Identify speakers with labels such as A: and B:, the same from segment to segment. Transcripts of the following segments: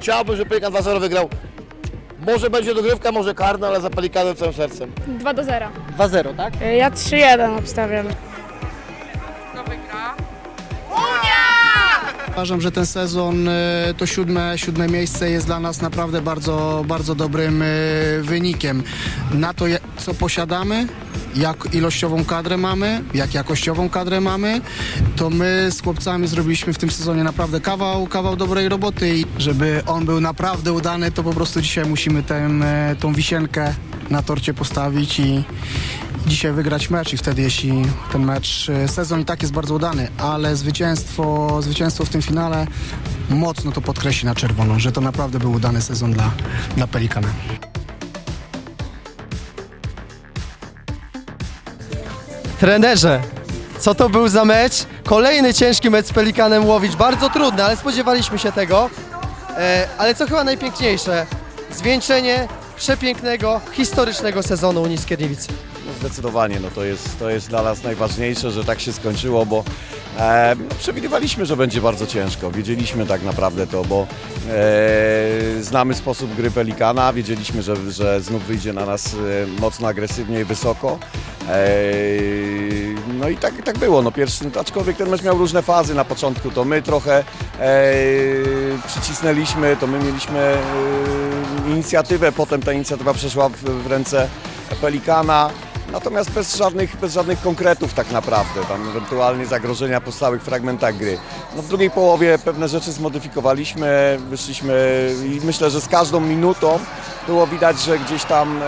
A: Chciałbym, żeby Pelikan 2-0 wygrał. Może będzie dogrywka, może karna, ale za Pelikanem całym sercem.
B: 2 do 0.
C: 2-0, tak?
B: Ja 3-1 obstawiam.
D: Uważam, że ten sezon e, to siódme, siódme miejsce jest dla nas naprawdę bardzo, bardzo dobrym e, wynikiem. Na to, co posiadamy, jak ilościową kadrę mamy, jak jakościową kadrę mamy, to my z chłopcami zrobiliśmy w tym sezonie naprawdę kawał, kawał dobrej roboty i żeby on był naprawdę udany, to po prostu dzisiaj musimy tę, e, tą wisienkę na torcie postawić i, dzisiaj wygrać mecz i wtedy jeśli ten mecz, e, sezon i tak jest bardzo udany, ale zwycięstwo, zwycięstwo w tym finale mocno to podkreśli na czerwono, że to naprawdę był udany sezon dla, dla Pelikana.
C: Trenerze, co to był za mecz? Kolejny ciężki mecz z Pelikanem Łowicz. Bardzo trudny, ale spodziewaliśmy się tego. E, ale co chyba najpiękniejsze? Zwieńczenie przepięknego, historycznego sezonu Unii Skierniewicy.
E: No zdecydowanie, no to jest, to jest dla nas najważniejsze, że tak się skończyło, bo e, przewidywaliśmy, że będzie bardzo ciężko. Wiedzieliśmy tak naprawdę to, bo e, znamy sposób gry Pelikana, wiedzieliśmy, że, że znów wyjdzie na nas e, mocno agresywnie i wysoko. E, no i tak, tak było. No pierwszy, aczkolwiek ten mecz miał różne fazy. Na początku to my trochę e, przycisnęliśmy, to my mieliśmy e, inicjatywę, potem ta inicjatywa przeszła w, ręce Pelikana. Natomiast bez żadnych, bez żadnych konkretów tak naprawdę, tam ewentualnie zagrożenia po stałych fragmentach gry. No w drugiej połowie pewne rzeczy zmodyfikowaliśmy, wyszliśmy i myślę, że z każdą minutą było widać, że gdzieś tam e,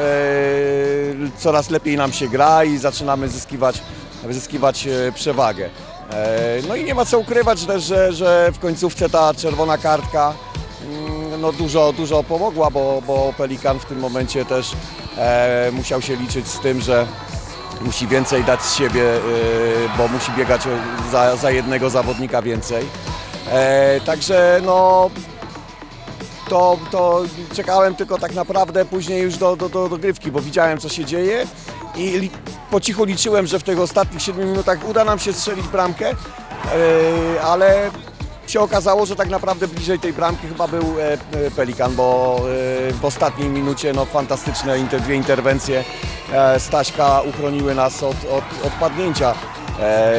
E: coraz lepiej nam się gra i zaczynamy zyskiwać, zyskiwać e, przewagę. E, no i nie ma co ukrywać też, że, że w końcówce ta czerwona kartka mm, no dużo, dużo pomogła, bo, bo Pelikan w tym momencie też e, musiał się liczyć z tym, że musi więcej dać z siebie, e, bo musi biegać za, za jednego zawodnika więcej. Także no to, to czekałem tylko tak naprawdę później już do, do, do dogrywki, bo widziałem co się dzieje i li, po cichu liczyłem, że w tych ostatnich 7 minutach uda nam się strzelić bramkę, e, ale się okazało, że tak naprawdę bliżej tej bramki chyba był e, e, Pelikan, bo w ostatniej minucie no, fantastyczne inter, dwie interwencje Staśka uchroniły nas od, od odpadnięcia. E,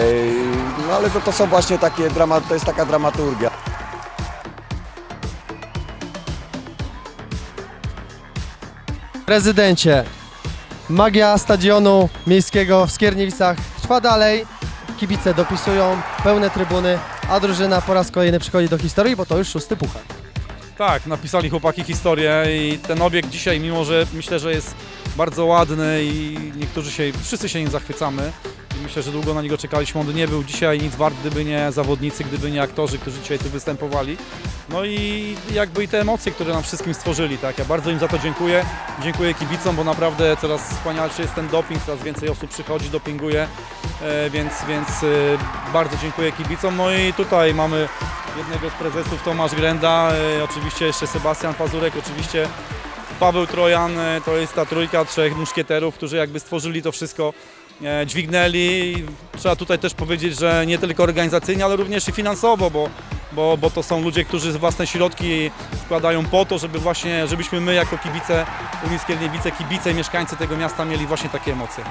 E: no ale to, to są właśnie takie, drama, to jest taka dramaturgia.
C: Prezydencie, magia stadionu miejskiego w Skierniewicach trwa dalej. Kibice dopisują pełne trybuny, a drużyna po raz kolejny przychodzi do historii, bo to już szósty puchar.
F: Tak, napisali chłopaki historię i ten obiekt dzisiaj, mimo że myślę, że jest bardzo ładny i niektórzy się, wszyscy się nim zachwycamy. Myślę, że długo na niego czekaliśmy. On nie był dzisiaj nic wart, gdyby nie zawodnicy, gdyby nie aktorzy, którzy dzisiaj tu występowali. No i jakby i te emocje, które nam wszystkim stworzyli, tak. Ja bardzo im za to dziękuję. Dziękuję kibicom, bo naprawdę coraz wspanialszy jest ten doping, coraz więcej osób przychodzi, dopinguje, e, więc, więc e, bardzo dziękuję kibicom. No i tutaj mamy jednego z prezesów, Tomasz Grenda, e, oczywiście jeszcze Sebastian Pazurek, oczywiście Paweł Trojan, to jest ta trójka trzech muszkieterów, którzy jakby stworzyli to wszystko, dźwignęli. I Trzeba tutaj też powiedzieć, że nie tylko organizacyjnie, ale również i finansowo, bo, bo, bo to są ludzie, którzy własne środki wkładają po to, żeby właśnie, żebyśmy my jako kibice Unii Skierniewice, kibice i mieszkańcy tego miasta mieli właśnie takie emocje.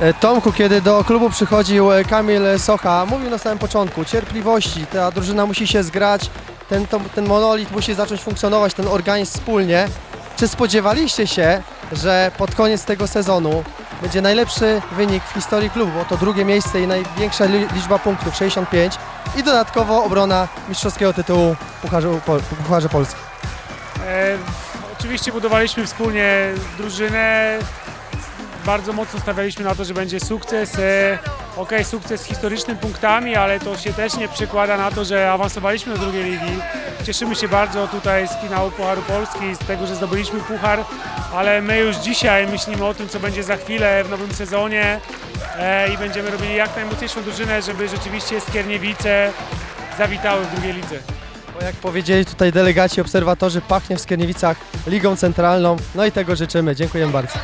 C: E, Tomku, kiedy do klubu przychodził e, Kamil Socha, mówił na samym początku cierpliwości, ta drużyna musi się zgrać, ten, ten monolit musi zacząć funkcjonować, ten organizm wspólnie. Czy spodziewaliście się, że pod koniec tego sezonu będzie najlepszy wynik w historii klubu, to drugie miejsce i największa li- liczba punktów, 65 i dodatkowo obrona mistrzowskiego tytułu Pucharze, Pol- Pucharze Polski?
G: E, oczywiście budowaliśmy wspólnie drużynę. Bardzo mocno stawialiśmy na to, że będzie sukces. E, ok, sukces z historycznymi punktami, ale to się też nie przekłada na to, że awansowaliśmy do drugiej ligi. Cieszymy się bardzo tutaj z finału Pucharu Polski, z tego, że zdobyliśmy puchar, ale my już dzisiaj myślimy o tym, co będzie za chwilę w nowym sezonie e, i będziemy robili jak najmocniejszą drużynę, żeby rzeczywiście Skierniewice zawitały w drugiej lidze.
C: Bo jak powiedzieli tutaj delegaci, obserwatorzy, pachnie w Skierniewicach Ligą Centralną. No i tego życzymy. Dziękuję bardzo.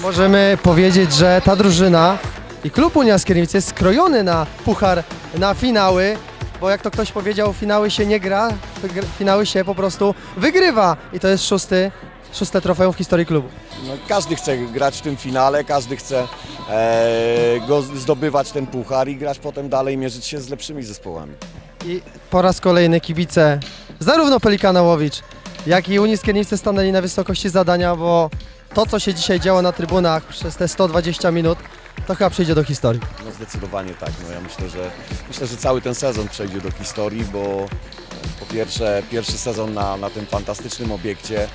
C: Możemy powiedzieć, że ta drużyna i klub Unia Skierniewice jest skrojony na puchar, na finały, bo jak to ktoś powiedział, finały się nie gra, finały się po prostu wygrywa. I to jest szósty, szóste trofeum w historii klubu.
E: No, każdy chce grać w tym finale, każdy chce e, go zdobywać ten puchar i grać potem dalej, mierzyć się z lepszymi zespołami.
C: I po raz kolejny kibice, zarówno Pelikana Łowicz, jak i Unii Skiernicy stanęli na wysokości zadania, bo to, co się dzisiaj działo na trybunach przez te 120 minut, to chyba przejdzie do historii.
E: No zdecydowanie tak. No ja myślę, że myślę, że cały ten sezon przejdzie do historii, bo po pierwsze pierwszy sezon na, na tym fantastycznym obiekcie.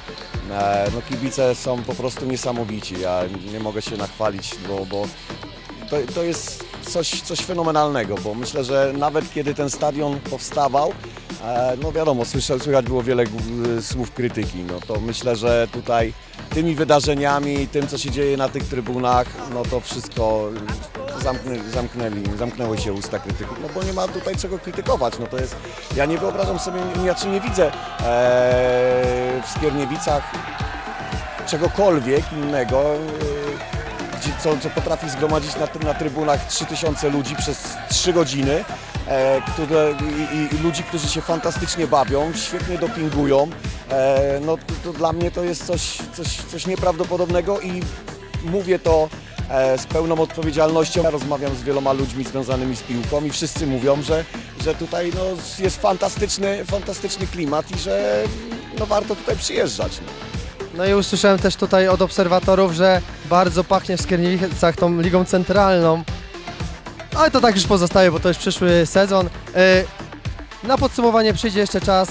E: E, no kibice są po prostu niesamowici. Ja nie mogę się nachwalić, bo, bo to, to jest coś, coś fenomenalnego, bo myślę, że nawet kiedy ten stadion powstawał, e, no wiadomo, słysza- słychać było wiele słów krytyki, no to myślę, że tutaj tymi wydarzeniami, tym co się dzieje na tych trybunach, no to wszystko zamknę, zamknęli, zamknęły się usta krytyków, no bo nie ma tutaj czego krytykować, no to jest, ja nie wyobrażam sobie, ja czy nie widzę e, w Skierniewicach czegokolwiek innego, e, gdzie, co, co potrafi zgromadzić na, na trybunach 3000 ludzi przez 3 godziny, e, które, i, i ludzi, którzy się fantastycznie bawią, świetnie dopingują. E, no to, to dla mnie to jest coś, coś, coś nieprawdopodobnego i mówię to e, z pełną odpowiedzialnością. Ja rozmawiam z wieloma ludźmi związanymi z piłką i wszyscy mówią, że, że tutaj no, jest fantastyczny, fantastyczny klimat i że no, warto tutaj przyjeżdżać. No.
C: No i usłyszałem też tutaj od obserwatorów, że bardzo pachnie w Skierniewicach tą ligą centralną. Ale to tak już pozostaje, bo to już przyszły sezon. E, Na podsumowanie przyjdzie jeszcze czas.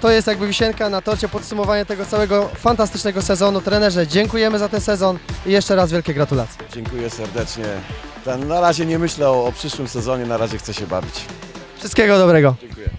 C: To jest jakby wisienka na torcie, podsumowanie tego całego fantastycznego sezonu. Trenerze, dziękujemy za ten sezon i jeszcze raz wielkie gratulacje.
E: Dziękuję serdecznie. Na razie nie myślę o, o przyszłym sezonie, na razie chcę się bawić.
C: Wszystkiego dobrego.
E: Dziękuję.